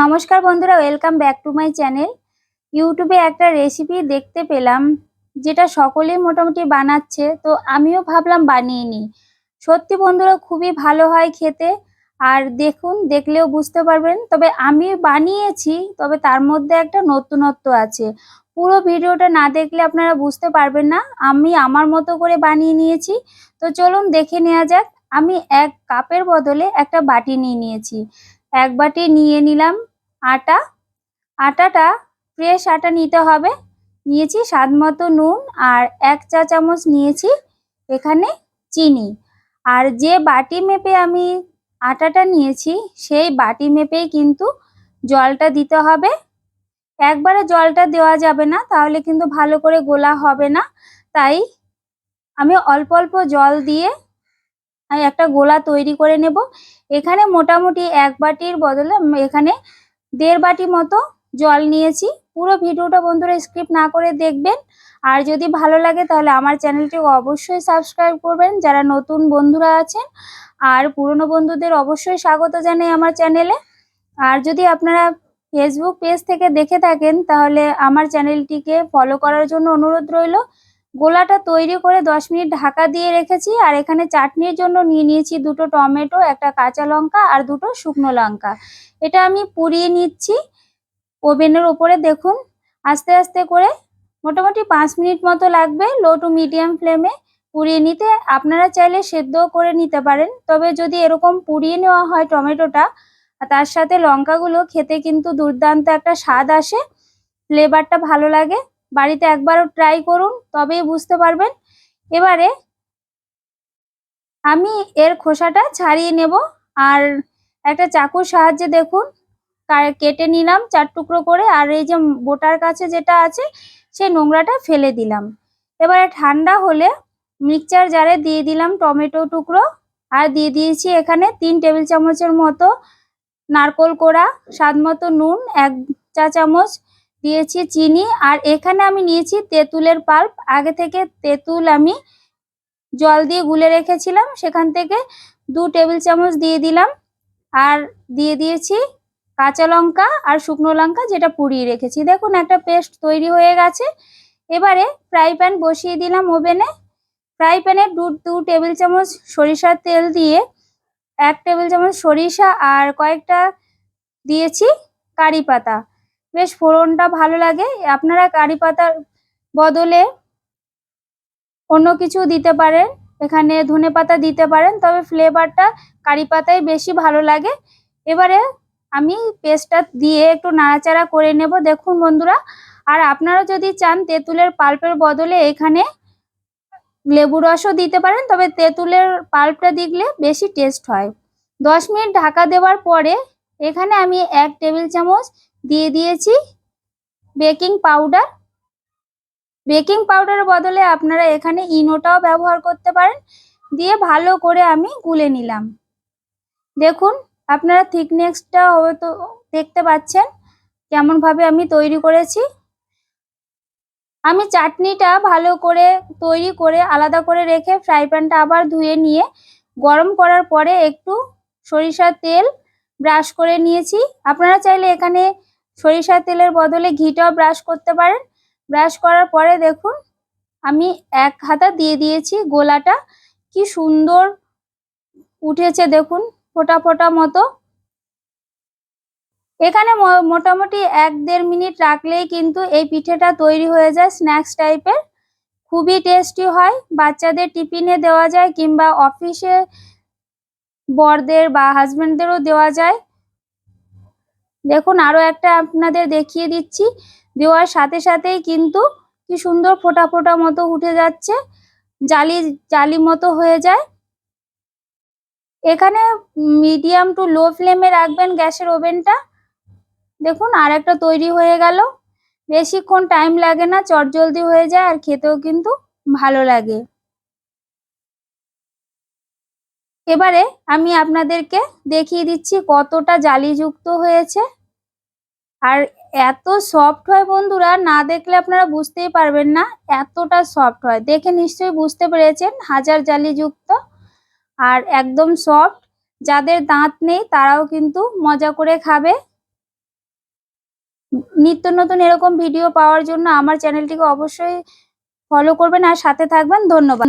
নমস্কার বন্ধুরা welcome back to my channel ইউটিউবে একটা রেসিপি দেখতে পেলাম, যেটা সকলেই মোটামুটি বানাচ্ছে। তো আমিও ভাবলাম বানিয়ে নিই। সত্যি বন্ধুরা, খুবই ভালো হয় খেতে। আর দেখুন, দেখলেও বুঝতে পারবেন। তবে আমি বানিয়েছি, তবে তার মধ্যে একটা নতুনত্ব আছে। পুরো ভিডিওটা না দেখলে আপনারা বুঝতে পারবেন না। আমি আমার মতো করে বানিয়ে নিয়েছি। তো চলুন দেখে নেওয়া যাক। আমি এক কাপের বদলে একটা বাটি নিয়ে নিয়েছি। এক বাটি নিয়ে নিলাম। আটা। আটাটা ফ্রেশ আটা নিতে হবে। নিয়েছি স্বাদ মতো নুন আর এক চা চামচ নিয়েছি এখানে চিনি। আর যে বাটি মেপে আমি আটাটা নিয়েছি, সেই বাটি মেপেই কিন্তু জলটা দিতে হবে। একবারে জলটা দেওয়া যাবে না, তাহলে কিন্তু ভালো করে গোলা হবে না। তাই আমি অল্প অল্প জল দিয়ে একটা গোলা তৈরি করে নেব। এখানে মোটামুটি এক বাটির বদলে এখানে দেড় বাটি মতো জল নিয়েছি। পুরো ভিডিওটা বন্ধুরা স্কিপ না করে দেখবেন। আর যদি ভালো লাগে তাহলে আমার চ্যানেলটি অবশ্যই সাবস্ক্রাইব করবেন। যারা নতুন বন্ধুরা আছেন আর পুরনো বন্ধুদের অবশ্যই স্বাগত জানাই আমার চ্যানেলে। আর যদি আপনারা ফেসবুক পেজ থেকে দেখে থাকেন তাহলে আমার চ্যানেলটিকে ফলো করার জন্য অনুরোধ রইল। গোলাটা তৈরি করে দশ মিনিট ঢাকা দিয়ে রেখেছি, আর এখানে চাটনির জন্য নিয়ে নিয়েছি দুটো টমেটো, একটা কাঁচা লঙ্কা আর দুটো শুকনো লঙ্কা। এটা আমি পুড়িয়ে নিচ্ছি ওভেনের ওপরে দেখুন, আস্তে আস্তে করে মোটামুটি পাঁচ মিনিট মতো লাগবে লো টু মিডিয়াম ফ্লেমে পুড়িয়ে নিতে। আপনারা চাইলে সেদ্ধও করে নিতে পারেন, তবে যদি এরকম পুড়িয়ে নেওয়া হয় টমেটোটা তার সাথে লঙ্কাগুলো, খেতে কিন্তু দুর্দান্ত একটা স্বাদ আসে ফ্লেভারটা ভালো লাগে। বাড়িতে একবারও ট্রাই করুন, তবেই বুঝতে পারবেন। এবারে আমি এর খোসাটা ছাড়িয়ে নেব, আর একটা চাকুর সাহায্যে দেখুন কেটে নিলাম চার টুকরো করে, আর এই যে বোটার কাছে যেটা আছে, সেই নোংরাটা ফেলে দিলাম। এবারে ঠান্ডা হলে মিক্সচার জারে দিয়ে দিলাম টমেটো টুকরো, আর দিয়ে দিয়েছি এখানে তিন টেবিল চামচের মতো নারকোল কোড়া, স্বাদ মতো নুন, এক চা চামচ দিয়েছি চিনি, আর এখানে আমি নিয়েছি তেঁতুলের পাল্প। আগে থেকে তেঁতুল আমি জল দিয়ে গুলে রেখেছিলাম, সেখান থেকে দু টেবিল চামচ দিয়ে দিলাম। আর দিয়ে দিয়েছি কাঁচা লঙ্কা আর শুকনো লঙ্কা, যেটা পুড়িয়ে রেখেছি। দেখুন, একটা পেস্ট তৈরি হয়ে গেছে। এবারে ফ্রাই প্যান বসিয়ে দিলাম ওভেনে। ফ্রাই প্যানে দু দু টেবিল চামচ সরিষার তেল দিয়ে এক টেবিল চামচ সরিষা আর কয়েকটা দিয়েছি কারি পাতা। বেশ ফোড়নটা ভালো লাগে। আপনারা কারি পাতার বদলে অন্য কিছু দিতে পারেন। এখানে ধনে পাতা দিতে পারেন, তবে ফ্লেভারটা কারি পাতায় বেশি ভালো লাগে। এবারে আমি পেস্টটা দিয়ে একটু নাড়াচাড়া করে নেব। দেখুন বন্ধুরা, আর আপনারা যদি চান তেঁতুলের পাল্পের বদলে এখানে লেবু রসও দিতে পারেন, তবে তেঁতুলের পাল্পটা দিলে বেশি টেস্ট হয়। দশ মিনিট ঢাকা দেওয়ার পরে এখানে আমি এক টেবিল চামচ দিয়ে দিয়েছি বেকিং পাউডার। বেকিং পাউডারের বদলে আপনারা এখানে ইনোটাও ব্যবহার করতে পারেন। দিয়ে ভালো করে আমি গুলে নিলাম। দেখুন, আপনারা থিকনেসটা হয়তো দেখতে পাচ্ছেন কেমনভাবে আমি তৈরি করেছি। আমি চাটনিটা ভালো করে তৈরি করে আলাদা করে রেখে ফ্রাই প্যানটা আবার ধুয়ে নিয়ে গরম করার পরে একটু সরিষার তেল ব্রাশ করে নিয়েছি। আপনারা চাইলে এখানে সরিষার তেলের বদলে ঘিটাও ব্রাশ করতে পারেন। ব্রাশ করার পরে দেখুন, আমি এক হাতা দিয়ে দিয়েছি গোলাটা। কি সুন্দর উঠেছে দেখুন, ফোটা ফোটা মতো। এখানে মোটামুটি এক দেড় মিনিট রাখলেই কিন্তু এই পিঠেটা তৈরি হয়ে যায় স্ন্যাক্স টাইপের খুবই টেস্টি হয়, বাচ্চাদের টিফিনে দেওয়া যায় কিংবা অফিসে বরদের বা হাজব্যান্ডদেরও দেওয়া যায়। দেখুন, আরও একটা আপনাদের দেখিয়ে দিচ্ছি। দেওয়ার সাথে সাথেই কিন্তু কি সুন্দর ফোটা ফোটা মতো উঠে যাচ্ছে। জালি জালি মতো হয়ে যায়। এখানে মিডিয়াম টু লো ফ্লেমে রাখবেন গ্যাসের ওভেনটা। দেখুন, আর একটা তৈরি হয়ে গেল। বেশিক্ষণ টাইম লাগে না, চটজলদি হয়ে যায় আর খেতেও কিন্তু ভালো লাগে। এবারে আমি আপনাদেরকে দেখিয়ে দিচ্ছি কতটা জালিযুক্ত হয়েছে। আর এত সফট হয় বন্ধুরা, না দেখলে আপনারা বুঝতেই পারবেন না এতটা সফট হয়। দেখে নিশ্চয়ই বুঝতে পেরেছেন হাজার জালিযুক্ত। আর একদম সফট যাদের দাঁত নেই তারাও কিন্তু মজা করে খাবে। নিত্য নতুন এরকম ভিডিও পাওয়ার জন্য আমার চ্যানেলটিকে অবশ্যই ফলো করবেন আর সাথে থাকবেন। ধন্যবাদ।